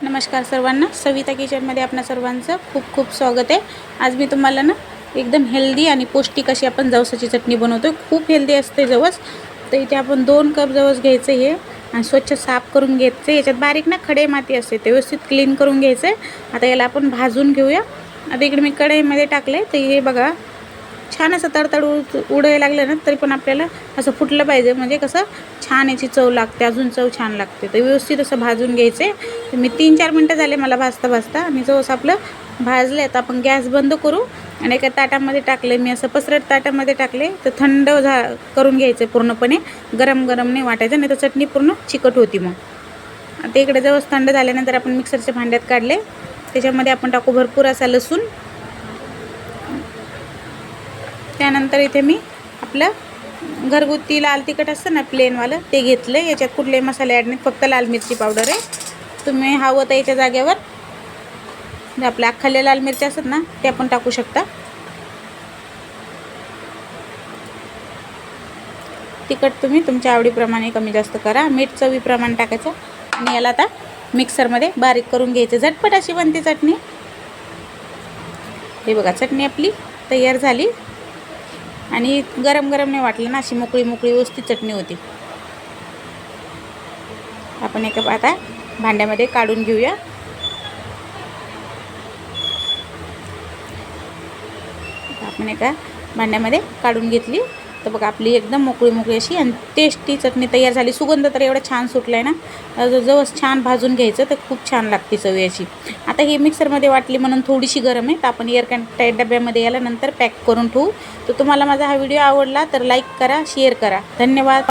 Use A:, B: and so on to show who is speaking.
A: नमस्कार सर्वांना. सविता किचनमध्ये आपणा सर्वांचं खूप खूप स्वागत आहे. आज मी तुम्हाला ना एकदम हेल्दी आणि पौष्टिक अशी आपण जवसाची चटणी बनवतो खूप हेल्दी असते जवस. तर इथे आपण दोन कप जवस घ्यायचं हे आणि स्वच्छ साफ करून घ्यायचं. याच्यात बारीक ना खडे माती असते ते व्यवस्थित क्लीन करून घ्यायचं. आहे आता याला आपण भाजून घेऊया. आता इकडे मी कढईमध्ये टाकले तर हे बघा छान असं तडतड उडायला लागलं ना तरी पण आपल्याला असं फुटलं पाहिजे. म्हणजे कसं छान याची चव लागते अजून चव छान लागते. तर व्यवस्थित असं भाजून घ्यायचं. आहे तर मी तीन चार मिनटं झाले मला भाजता भाजता आणि जवळ आपलं भाजलं तर आपण गॅस बंद करू आणि एका ताटामध्ये टाकले मी असं पसरट ताटामध्ये टाकले. तर थंड झा करून घ्यायचं पूर्णपणे. गरम गरम नाही वाटायचं नाही तर चटणी पूर्ण चिकट होती मग. आता इकडे जवळ थंड झाल्यानंतर आपण मिक्सरच्या भांड्यात काढले. त्याच्यामध्ये आपण टाकू भरपूर असा लसूण. त्यानंतर इथे मी आपलं घरगुती लाल तिखट असतं ना प्लेनवालं ते घेतलं. याच्यात कुठले मसाले ॲड नाहीत फक्त लाल मिरची पावडर आहे. तुम्ही हवं तर याच्या जागेवर जे आपल्या अख्खाल्या लाल मिरच्या असतात ना ते आपण टाकू शकता. तिखट तुम्ही तुमच्या आवडीप्रमाणे कमी जास्त करा. मीठ चवीप्रमाणे टाकायचं. आणि याला आता मिक्सरमध्ये बारीक करून घ्यायचं. झटपट अशी बनते चटणी. हे बघा चटणी आपली तयार झाली. आणि गरम गरम नाही वाटलं ना अशी मोकळी मोकळी व्यवस्थित चटणी होती. आपण एका आता भांड्यामध्ये काढून घेऊया. आपण एका भांड्यामध्ये काढून घेतली. तर बघा आपली एकदम मोकळी मोकळी अशी आणि टेस्टी चटणी तयार झाली. सुगंध तर एवढा छान सुटला आहे ना जवळ छान भाजून घ्यायचं तर खूप छान लागते चवी अशी. आता हे मिक्सरमध्ये वाटली म्हणून थोडीशी गरम आहे. तर आपण एअर टाईट डब्यामध्ये याला नंतर पॅक करून ठेवू. तर तुम्हाला माझा हा व्हिडिओ आवडला तर लाईक करा शेअर करा. धन्यवाद.